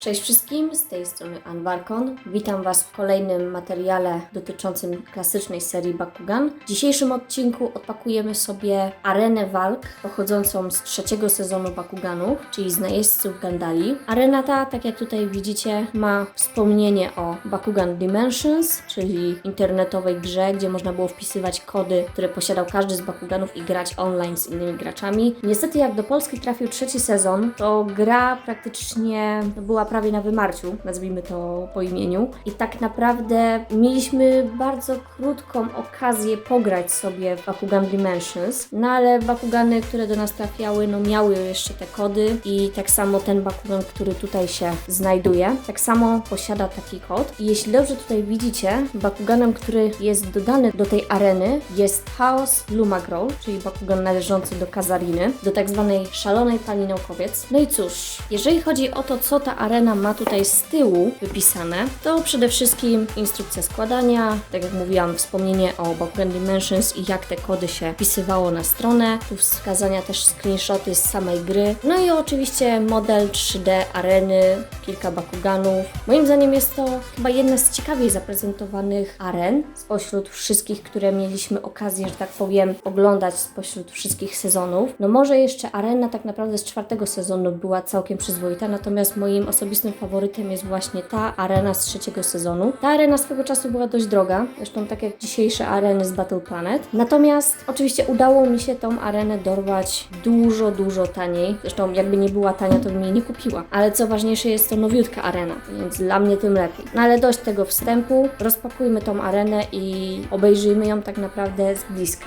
Cześć wszystkim, z tej strony Anwarkon. Witam Was w kolejnym materiale dotyczącym klasycznej serii Bakugan. W dzisiejszym odcinku odpakujemy sobie arenę walk pochodzącą z trzeciego sezonu Bakuganów, czyli z najeźdźców Gandali. Arena ta, tak jak tutaj widzicie, ma wspomnienie o Bakugan Dimensions, czyli internetowej grze, gdzie można było wpisywać kody, które posiadał każdy z Bakuganów i grać online z innymi graczami. Niestety jak do Polski trafił trzeci sezon, to gra praktycznie była prawie na wymarciu, nazwijmy to po imieniu. I tak naprawdę mieliśmy bardzo krótką okazję pograć sobie w Bakugan Dimensions, no ale Bakugany, które do nas trafiały, no miały jeszcze te kody i tak samo ten Bakugan, który tutaj się znajduje, tak samo posiada taki kod. I jeśli dobrze tutaj widzicie, Bakuganem, który jest dodany do tej areny jest Chaos Lumagrow, czyli Bakugan należący do Kazariny, do tak zwanej szalonej pani naukowiec. No i cóż, jeżeli chodzi o to, co ta arena ma tutaj z tyłu wypisane, to przede wszystkim instrukcja składania, tak jak mówiłam, wspomnienie o Bakugan Dimensions i jak te kody się wpisywało na stronę, tu wskazania też screenshoty z samej gry, no i oczywiście model 3D areny, kilka Bakuganów. Moim zdaniem jest to chyba jedna z ciekawiej zaprezentowanych aren spośród wszystkich, które mieliśmy okazję, że tak powiem, oglądać spośród wszystkich sezonów. No może jeszcze arena tak naprawdę z czwartego sezonu była całkiem przyzwoita, natomiast moim osobistym faworytem jest właśnie ta arena z trzeciego sezonu. Ta arena swego czasu była dość droga, zresztą tak jak dzisiejsze areny z Battle Planet. Natomiast oczywiście udało mi się tą arenę dorwać dużo, dużo taniej. Zresztą jakby nie była tania, to bym jej nie kupiła. Ale co ważniejsze, jest to nowiutka arena, więc dla mnie tym lepiej. No ale dość tego wstępu, rozpakujmy tą arenę i obejrzyjmy ją tak naprawdę z bliska.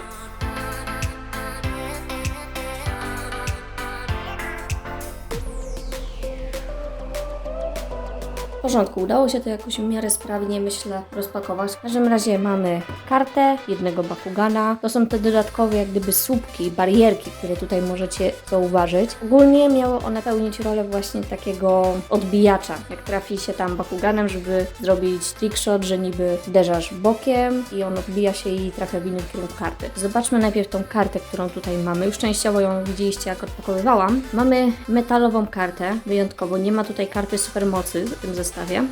W porządku, udało się to jakoś w miarę sprawnie, myślę, rozpakować. W każdym razie mamy kartę, jednego Bakugana. To są te dodatkowe jak gdyby słupki, barierki, które tutaj możecie zauważyć. Ogólnie miały one pełnić rolę właśnie takiego odbijacza. Jak trafi się tam Bakuganem, żeby zrobić trickshot, że niby uderzasz bokiem i on odbija się i trafia w innym kierunku karty. Zobaczmy najpierw tą kartę, którą tutaj mamy. Już częściowo ją widzieliście, jak odpakowywałam. Mamy metalową kartę, wyjątkowo. Nie ma tutaj karty supermocy w tym zestawie.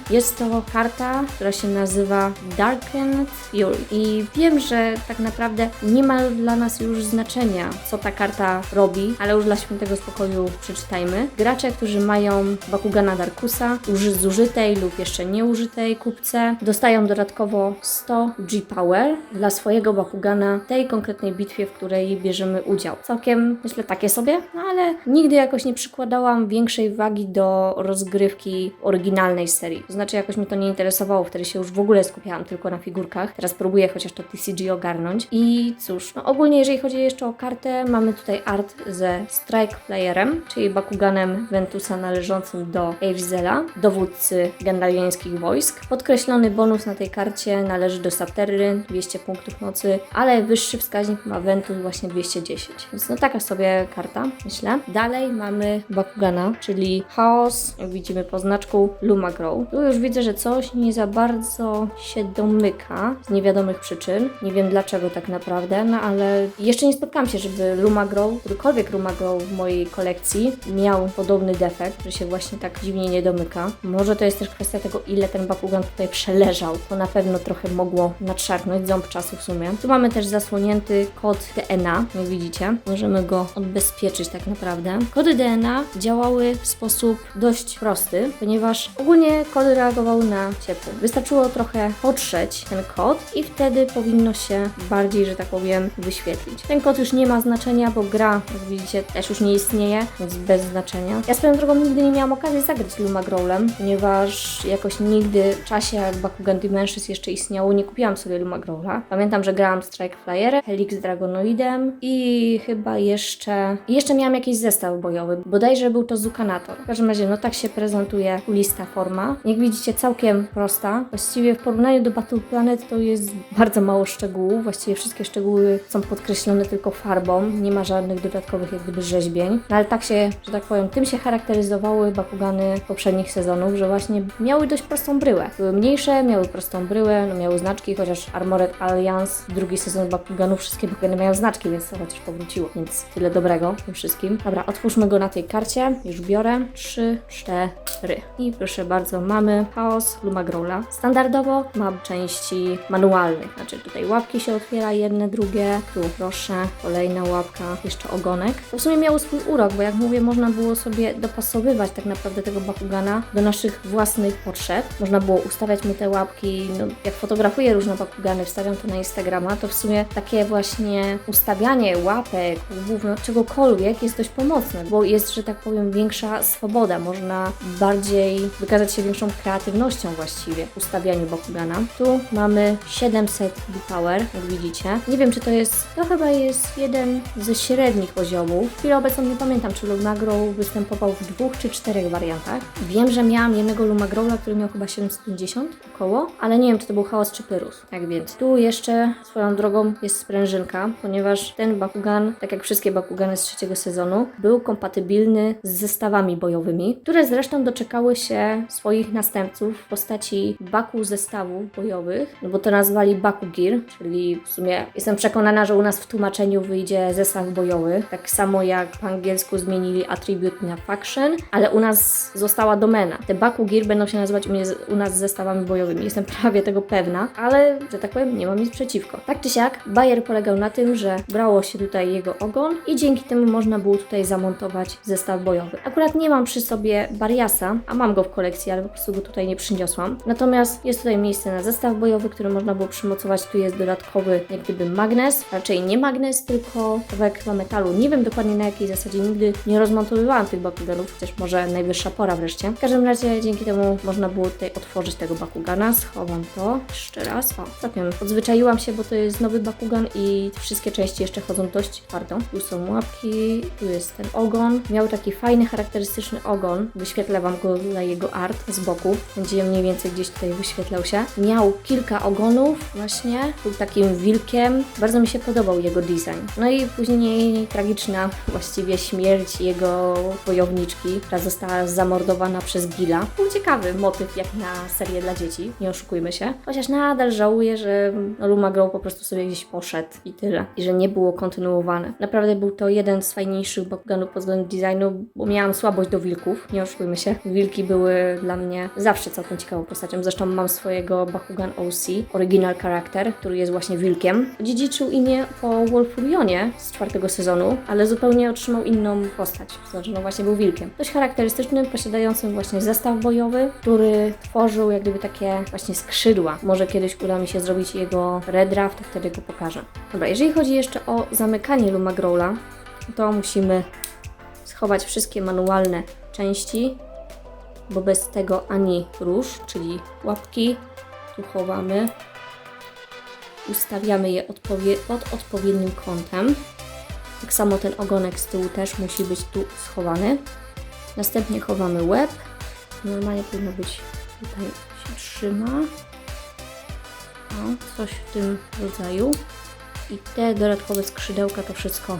Jest to karta, która się nazywa Darkened Fury. I wiem, że tak naprawdę nie ma dla nas już znaczenia, co ta karta robi, ale już dla świętego spokoju przeczytajmy. Gracze, którzy mają Bakugana Darkusa, uży- zużytej lub jeszcze nieużytej kupce, dostają dodatkowo 100 G-Power dla swojego Bakugana tej konkretnej bitwie, w której bierzemy udział. Całkiem, myślę, takie sobie, no ale nigdy jakoś nie przykładałam większej wagi do rozgrywki oryginalnej serii. To znaczy, jakoś mnie to nie interesowało, wtedy się już w ogóle skupiałam tylko na figurkach. Teraz próbuję chociaż to TCG ogarnąć. I cóż, no ogólnie jeżeli chodzi jeszcze o kartę, mamy tutaj art ze Strike Playerem, czyli Bakuganem Ventusa należącym do Avizela, dowódcy gandaliańskich wojsk. Podkreślony bonus na tej karcie należy do Saterry, 200 punktów mocy, ale wyższy wskaźnik ma Ventus właśnie 210. Więc no taka sobie karta, myślę. Dalej mamy Bakugana, czyli Chaos, jak widzimy po znaczku Luma Tu już widzę, że coś nie za bardzo się domyka z niewiadomych przyczyn. Nie wiem dlaczego tak naprawdę, no ale jeszcze nie spotkałam się, żeby Luma Grow, którykolwiek Luma Grow w mojej kolekcji miał podobny defekt, że się właśnie tak dziwnie nie domyka. Może to jest też kwestia tego, ile ten Bakugan tutaj przeleżał. To na pewno trochę mogło nadszarpnąć ząb czasu w sumie. Tu mamy też zasłonięty kod DNA, jak widzicie. Możemy go odbezpieczyć tak naprawdę. Kody DNA działały w sposób dość prosty, ponieważ ogólnie kody reagowały na ciepło. Wystarczyło trochę potrzeć ten kod i wtedy powinno się bardziej, że tak powiem, wyświetlić. Ten kod już nie ma znaczenia, bo gra, jak widzicie, też już nie istnieje, więc bez znaczenia. Ja swoją drogą nigdy nie miałam okazji zagrać Luma Growlem, ponieważ jakoś nigdy w czasie, jak Bakugan Dimensions jeszcze istniało, nie kupiłam sobie Luma Growla. Pamiętam, że grałam Strike Flyerem, Helix Dragonoidem i chyba jeszcze... jeszcze miałam jakiś zestaw bojowy. Bodajże był to Zukanator. W każdym razie, no tak się prezentuje kulista forma sama. Jak widzicie, całkiem prosta. Właściwie w porównaniu do Battle Planet to jest bardzo mało szczegółów. Właściwie wszystkie szczegóły są podkreślone tylko farbą. Nie ma żadnych dodatkowych jak gdyby rzeźbień. No ale tak się, że tak powiem, tym się charakteryzowały Bakugany poprzednich sezonów, że właśnie miały dość prostą bryłę. Były mniejsze, miały prostą bryłę, no miały znaczki, chociaż Armored Alliance, drugi sezon Bakuganów, wszystkie Bakugany mają znaczki, więc to chociaż powróciło. Więc tyle dobrego tym wszystkim. Dobra, otwórzmy go na tej karcie. Już biorę. Trzy, cztery. I proszę bardzo, mamy Chaos Lumagrola. Standardowo mam części manualnych. Znaczy tutaj łapki się otwiera, jedne, drugie. Tu proszę, kolejna łapka, jeszcze ogonek. W sumie miało swój urok, bo jak mówię, można było sobie dopasowywać tak naprawdę tego Bakugana do naszych własnych potrzeb. Można było ustawiać mu te łapki. No, jak fotografuję różne Bakugany, wstawiam to na Instagrama, to w sumie takie właśnie ustawianie łapek, łbów, no, czegokolwiek jest dość pomocne, bo jest, że tak powiem, większa swoboda. Można bardziej wykazać się większą kreatywnością właściwie w ustawianiu Bakugana. Tu mamy 700 B-Power, jak widzicie. Nie wiem, czy to jest, to chyba jest jeden ze średnich poziomów. W chwili obecną nie pamiętam, czy Lumagrow występował w dwóch czy czterech wariantach. Wiem, że miałam jednego Lumagrowla, który miał chyba 750 około, ale nie wiem, czy to był Chaos czy Pyrus. Tak więc tu jeszcze swoją drogą jest sprężynka, ponieważ ten Bakugan, tak jak wszystkie Bakugany z trzeciego sezonu, był kompatybilny z zestawami bojowymi, które zresztą doczekały się swoich następców w postaci Baku zestawów bojowych, no bo to nazwali Baku Gear, czyli w sumie jestem przekonana, że u nas w tłumaczeniu wyjdzie zestaw bojowy, tak samo jak po angielsku zmienili attribute na faction, ale u nas została domena. Te Baku Gear będą się nazywać u, mnie, u nas zestawami bojowymi, jestem prawie tego pewna, ale że tak powiem, nie mam nic przeciwko. Tak czy siak, Bayer polegał na tym, że brało się tutaj jego ogon i dzięki temu można było tutaj zamontować zestaw bojowy. Akurat nie mam przy sobie Bariasa, a mam go w kolekcji, ale po prostu go tutaj nie przyniosłam. Natomiast jest tutaj miejsce na zestaw bojowy, który można było przymocować. Tu jest dodatkowy, jak gdyby magnes, raczej nie magnes, tylko kawałek chyba metalu. Nie wiem dokładnie na jakiej zasadzie, nigdy nie rozmontowywałam tych Bakuganów, chociaż może najwyższa pora wreszcie. W każdym razie dzięki temu można było tutaj otworzyć tego Bakugana. Schowam to jeszcze raz. O, całkiem odzwyczaiłam się, bo to jest nowy Bakugan i wszystkie części jeszcze chodzą dość twardo. Tu są łapki, tu jest ten ogon. Miał taki fajny, charakterystyczny ogon. Wyświetlę Wam go na jego art z boku. Będzie mniej więcej gdzieś tutaj wyświetlał się. Miał kilka ogonów właśnie. Był takim wilkiem. Bardzo mi się podobał jego design. No i później tragiczna właściwie śmierć jego wojowniczki, która została zamordowana przez Gila. Był ciekawy motyw jak na serię dla dzieci, nie oszukujmy się. Chociaż nadal żałuję, że Luma Grow po prostu sobie gdzieś poszedł i tyle. I że nie było kontynuowane. Naprawdę był to jeden z fajniejszych Bakuganów pod względem designu, bo miałam słabość do wilków, nie oszukujmy się. Wilki były dla mnie zawsze całkiem ciekawą postacią. Zresztą mam swojego Bakugan OC, Original Character, który jest właśnie wilkiem. Dziedziczył imię po Wolfurionie z czwartego sezonu, ale zupełnie otrzymał inną postać. Znaczy, no właśnie był wilkiem. Dość charakterystycznym, posiadającym właśnie zestaw bojowy, który tworzył jak gdyby takie właśnie skrzydła. Może kiedyś uda mi się zrobić jego redraft, wtedy go pokażę. Dobra, jeżeli chodzi jeszcze o zamykanie Lumagrowla, to musimy schować wszystkie manualne części, bo bez tego ani róż, czyli łapki, tu chowamy, ustawiamy je odpowie- pod odpowiednim kątem. Tak samo ten ogonek z tyłu też musi być tu schowany. Następnie chowamy łeb. Normalnie powinno być tutaj się trzyma. O, coś w tym rodzaju. I te dodatkowe skrzydełka to wszystko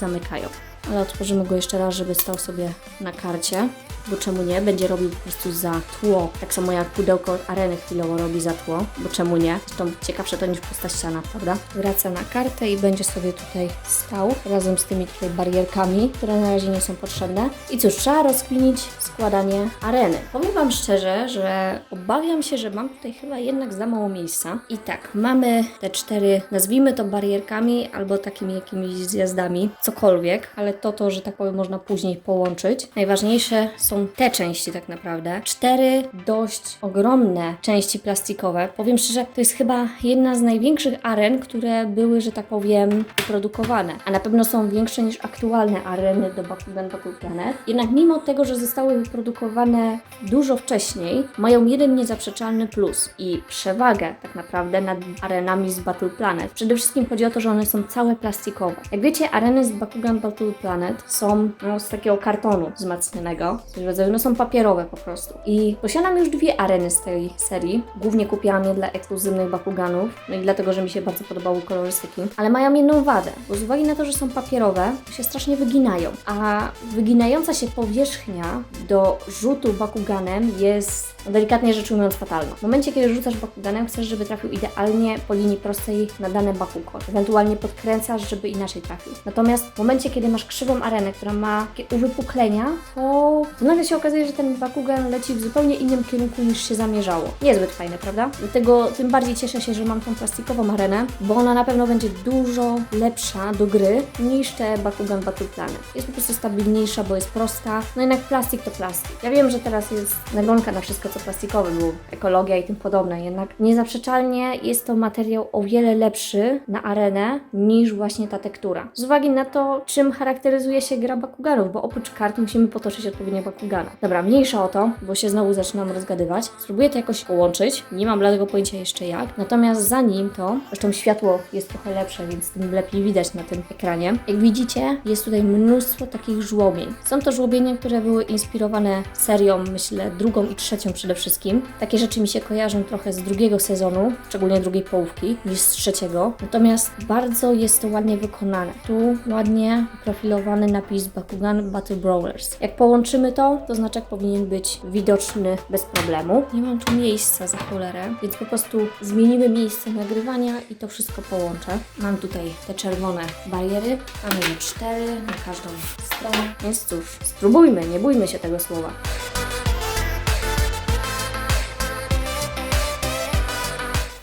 zamykają. Ale otworzymy go jeszcze raz, żeby stał sobie na karcie. Bo czemu nie? Będzie robił po prostu za tło. Tak samo jak pudełko areny chwilowo robi za tło. Bo czemu nie? Zresztą ciekawsze to niż pusta ściana, prawda? Wraca na kartę i będzie sobie tutaj stał razem z tymi tutaj barierkami, które na razie nie są potrzebne. I cóż, trzeba rozkminić składanie areny. Powiem Wam szczerze, że obawiam się, że mam tutaj chyba jednak za mało miejsca. I tak, mamy te cztery, nazwijmy to barierkami albo takimi jakimiś zjazdami, cokolwiek, ale to to, że tak powiem, można później połączyć. Najważniejsze są te części tak naprawdę. Cztery dość ogromne części plastikowe. Powiem szczerze, to jest chyba jedna z największych aren, które były, że tak powiem, wyprodukowane. A na pewno są większe niż aktualne areny do Bakugan Battle Planet. Jednak mimo tego, że zostały wyprodukowane dużo wcześniej, mają jeden niezaprzeczalny plus i przewagę tak naprawdę nad arenami z Battle Planet. Przede wszystkim chodzi o to, że one są całe plastikowe. Jak wiecie, areny z Bakugan Battle Planet są no, z takiego kartonu wzmacnianego, rodzaju, no są papierowe po prostu. I posiadam już dwie areny z tej serii. Głównie kupiłam je dla ekskluzywnych Bakuganów, no i dlatego, że mi się bardzo podobały kolorystyki. Ale mają jedną wadę, bo z uwagi na to, że są papierowe, to się strasznie wyginają. A wyginająca się powierzchnia do rzutu Bakuganem jest no, delikatnie rzecz ujmując fatalna. W momencie, kiedy rzucasz Bakuganem, chcesz, żeby trafił idealnie po linii prostej na dane Bakugo. Ewentualnie podkręcasz, żeby inaczej trafił. Natomiast w momencie, kiedy masz krzywą arenę, która ma takie uwypuklenia, to, to nagle się okazuje, że ten Bakugan leci w zupełnie innym kierunku niż się zamierzało. Niezbyt fajne, prawda? Dlatego tym bardziej cieszę się, że mam tą plastikową arenę, bo ona na pewno będzie dużo lepsza do gry niż te Bakugan Battle. Jest po prostu stabilniejsza, bo jest prosta. No jednak plastik to plastik. Ja wiem, że teraz jest nagonka na wszystko, co plastikowe, było ekologia i tym podobne, jednak niezaprzeczalnie jest to materiał o wiele lepszy na arenę niż właśnie ta tektura. Z uwagi na to, czym charakteryzuje się gra Bakuganów, bo oprócz kart musimy potoczyć odpowiednio Bakugana. Dobra, mniejsza o to, bo się znowu zaczynam rozgadywać. Spróbuję to jakoś połączyć, nie mam bladego pojęcia jeszcze jak. Natomiast zanim to, zresztą światło jest trochę lepsze, więc tym lepiej widać na tym ekranie. Jak widzicie, jest tutaj mnóstwo takich żłobień. Są to żłobienia, które były inspirowane serią, myślę, drugą i trzecią przede wszystkim. Takie rzeczy mi się kojarzą trochę z drugiego sezonu, szczególnie drugiej połówki, niż z trzeciego. Natomiast bardzo jest to ładnie wykonane. Tu ładnie profilowany napis Bakugan Battle Brawlers. Jak połączymy to, to znaczek powinien być widoczny bez problemu. Nie mam tu miejsca za cholerę, więc po prostu zmienimy miejsce nagrywania i to wszystko połączę. Mam tutaj te czerwone bariery, mamy cztery na każdą stronę, więc cóż, spróbujmy, nie bójmy się tego słowa.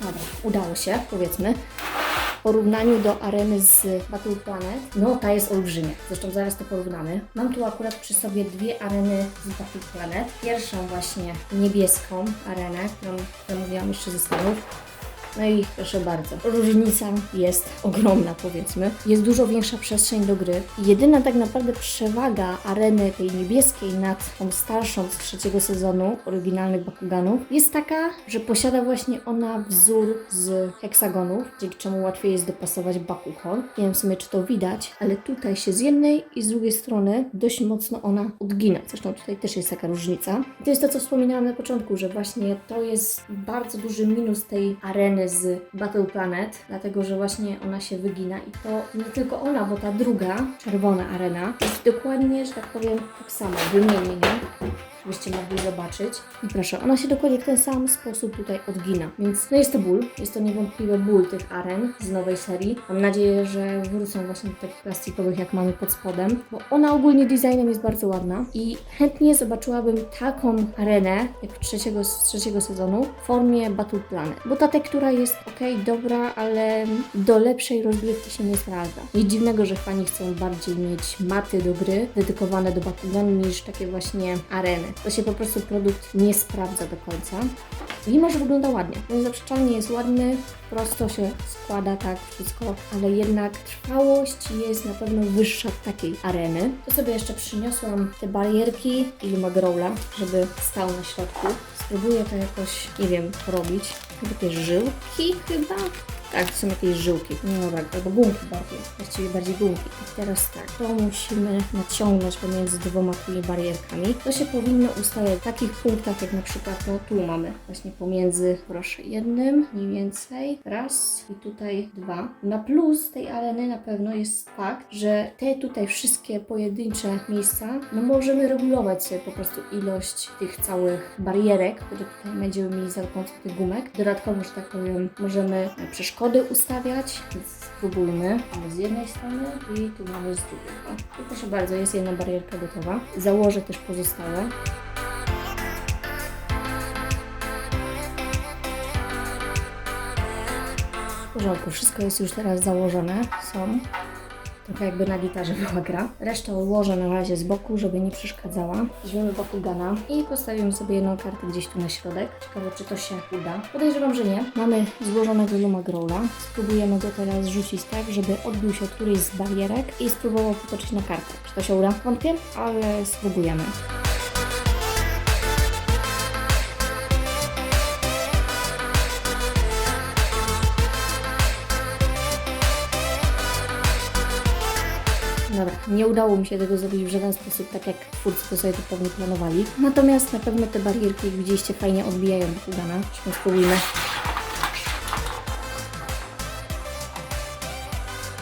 Dobra, udało się, powiedzmy. W porównaniu do areny z Battle Planet, no ta jest olbrzymia. Zresztą zaraz to porównamy. Mam tu akurat przy sobie dwie areny z Battle Planet. Pierwszą właśnie niebieską arenę, którą zamówiłam jeszcze ze Stanów. No i proszę bardzo, różnica jest ogromna, powiedzmy. Jest dużo większa przestrzeń do gry. Jedyna tak naprawdę przewaga areny tej niebieskiej nad tą starszą z trzeciego sezonu oryginalnych Bakuganów jest taka, że posiada właśnie ona wzór z heksagonów, dzięki czemu łatwiej jest dopasować Bakugan. Nie wiem w sumie, czy to widać, ale tutaj się z jednej i z drugiej strony dość mocno ona odgina. Zresztą tutaj też jest taka różnica. I to jest to, co wspominałam na początku, że właśnie to jest bardzo duży minus tej areny z Battle Planet, dlatego że właśnie ona się wygina i to nie tylko ona, bo ta druga, czerwona arena, jest dokładnie, że tak powiem, tak samo, wymienię ją byście mogli zobaczyć. I proszę, ona się dokładnie w ten sam sposób tutaj odgina. Więc no jest to ból, jest to niewątpliwie ból tych aren z nowej serii. Mam nadzieję, że wrócą właśnie do takich plastikowych, jak mamy pod spodem, bo ona ogólnie designem jest bardzo ładna i chętnie zobaczyłabym taką arenę, jak z trzeciego sezonu, w formie Battle Planet. Bo ta tektura jest ok, dobra, ale do lepszej rozgrywki się nie sprawdza. Nic dziwnego, że fani chcą bardziej mieć maty do gry, dedykowane do Bakugan, niż takie właśnie areny. To się po prostu produkt nie sprawdza do końca. Mimo, że wygląda ładnie. Niezaprzeczalnie jest ładny, prosto się składa tak wszystko, ale jednak trwałość jest na pewno wyższa takiej areny. To sobie jeszcze przyniosłam te barierki i Lumagrowla, żeby stał na środku. Spróbuję to jakoś, nie wiem, robić. Jakieś żyłki chyba? Tak, to są jakieś żyłki. No dobra, albo gumki bardziej. Właściwie bardziej gumki. Teraz tak, to musimy naciągnąć pomiędzy dwoma tymi barierkami. To się powinno ustawiać w takich punktach, jak na przykład to tu mamy. Właśnie pomiędzy, proszę, jednym mniej więcej. Raz i tutaj dwa. Na plus tej areny na pewno jest fakt, że te tutaj wszystkie pojedyncze miejsca, no możemy regulować sobie po prostu ilość tych całych barierek, które tutaj będziemy mieli za pomocą tych gumek. Dodatkowo, że tak powiem, możemy przeszkody ustawiać, więc spróbujmy. Mamy z jednej strony i tu mamy z drugiej. Proszę bardzo, jest jedna barierka gotowa. Założę też pozostałe. W porządku, wszystko jest już teraz założone. Są. Trochę jakby na gitarze była gra. Resztę odłożę na razie z boku, żeby nie przeszkadzała. Weźmiemy Bakugana i postawimy sobie jedną kartę gdzieś tu na środek. Ciekawe, czy to się uda. Podejrzewam, że nie. Mamy złożonego Luma Growla. Spróbujemy go teraz rzucić tak, żeby odbił się od którejś z barierek i spróbował potoczyć na kartę. Czy to się uda? Wątpię, ale spróbujemy. Dobra, Nie udało mi się tego zrobić w żaden sposób, tak jak twórcy sobie to pewnie planowali. Natomiast na pewno te barierki, jak widzieliście, fajnie odbijają Bakugana. Zresztą spróbujmy.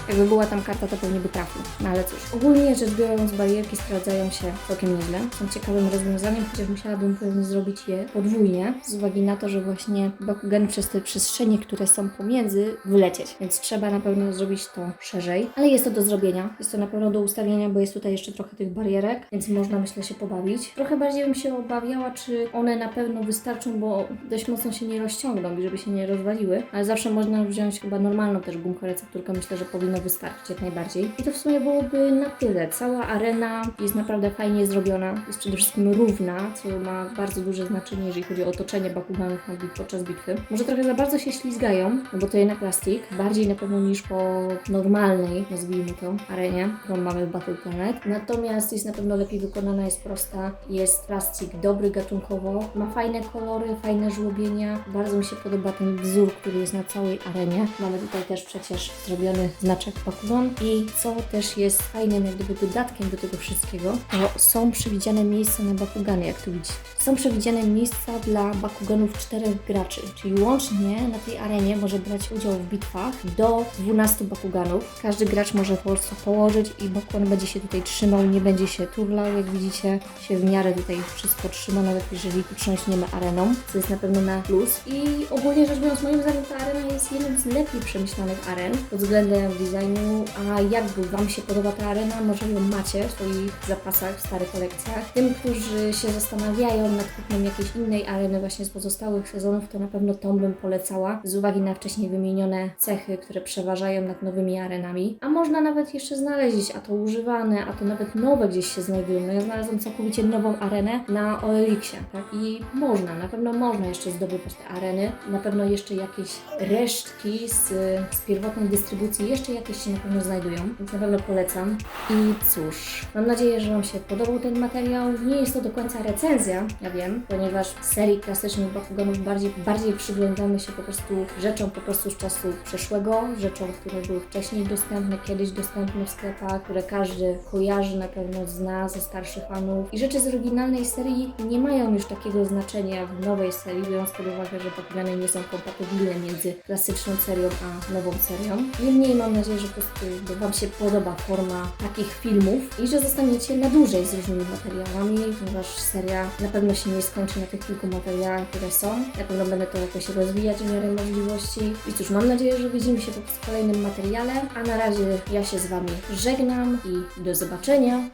Jakby była tam karta, to pewnie by trafił. No ale cóż. Ogólnie rzecz biorąc, barierki sprawdzają się całkiem nieźle. Są ciekawym rozwiązaniem, chociaż musiałabym pewnie zrobić je podwójnie, z uwagi na to, że właśnie Bakugan przez te przestrzenie, które są pomiędzy, wylecieć. Więc trzeba na pewno zrobić to szerzej. Ale jest to do zrobienia. Jest to na pewno do ustawienia, bo jest tutaj jeszcze trochę tych barierek, więc można myślę się pobawić. Trochę bardziej bym się obawiała, czy one na pewno wystarczą, bo dość mocno się nie rozciągną żeby się nie rozwaliły. Ale zawsze można wziąć chyba normalną też gumkę recepturkę. Myślę, że wystarczyć jak najbardziej. I to w sumie byłoby na tyle. Cała arena jest naprawdę fajnie zrobiona. Jest przede wszystkim równa, co ma bardzo duże znaczenie, jeżeli chodzi o otoczenie Bakuganów na podczas bitwy. Może trochę za bardzo się ślizgają, no bo to jednak plastik. Bardziej na pewno niż po normalnej, nazwijmy to, arenie, którą mamy w Battle Planet. Natomiast jest na pewno lepiej wykonana, jest prosta, jest plastik dobry gatunkowo, ma fajne kolory, fajne żłobienia. Bardzo mi się podoba ten wzór, który jest na całej arenie. Mamy tutaj też przecież zrobiony znaczek Bakugan i co też jest fajnym jak gdyby dodatkiem do tego wszystkiego, to są przewidziane miejsca na Bakugany, jak tu widzicie. Są przewidziane miejsca dla Bakuganów czterech graczy, czyli łącznie na tej arenie może brać udział w bitwach do 12 Bakuganów. Każdy gracz może po prostu położyć i Bakugan będzie się tutaj trzymał, nie będzie się turlał, jak widzicie, się w miarę tutaj wszystko trzyma, nawet jeżeli utrząśniemy areną, co jest na pewno na plus. I ogólnie rzecz biorąc, moim zdaniem ta arena jest jednym z lepiej przemyślanych aren pod względem designu, a jakby Wam się podoba ta arena, może ją macie w swoich zapasach, w starych kolekcjach. Tym, którzy się zastanawiają nad kupnem jakiejś innej areny właśnie z pozostałych sezonów, to na pewno tą bym polecała, z uwagi na wcześniej wymienione cechy, które przeważają nad nowymi arenami. A można nawet jeszcze znaleźć, a to używane, a to nawet nowe gdzieś się znajdują. No ja znalazłam całkowicie nową arenę na OLX-ie, tak? I można, na pewno można jeszcze zdobywać te areny. Na pewno jeszcze jakieś resztki z, z pierwotnej dystrybucji, jeszcze jakieś się na pewno znajdują, więc na pewno polecam. I cóż, mam nadzieję, że Wam się podobał ten materiał. Nie jest to do końca recenzja, ja wiem, ponieważ w serii klasycznych Bakuganów bardziej, bardziej przyglądamy się po prostu rzeczom po prostu z czasu przeszłego, rzeczom, które były wcześniej dostępne, kiedyś dostępne w sklepach, które każdy kojarzy, na pewno zna ze starszych fanów. I rzeczy z oryginalnej serii nie mają już takiego znaczenia w nowej serii, biorąc pod uwagę, że Bakugany nie są kompatybilne między klasyczną serią a nową serią. Niemniej mam nadzieję, że po prostu Wam się podoba forma takich filmów i że zostaniecie na dłużej z różnymi materiałami, ponieważ seria na pewno się nie skończy na tych kilku materiałach, które są. Na pewno będę to jakoś rozwijać w miarę możliwości. I cóż, mam nadzieję, że widzimy się w kolejnym materiale, a na razie ja się z Wami żegnam i do zobaczenia.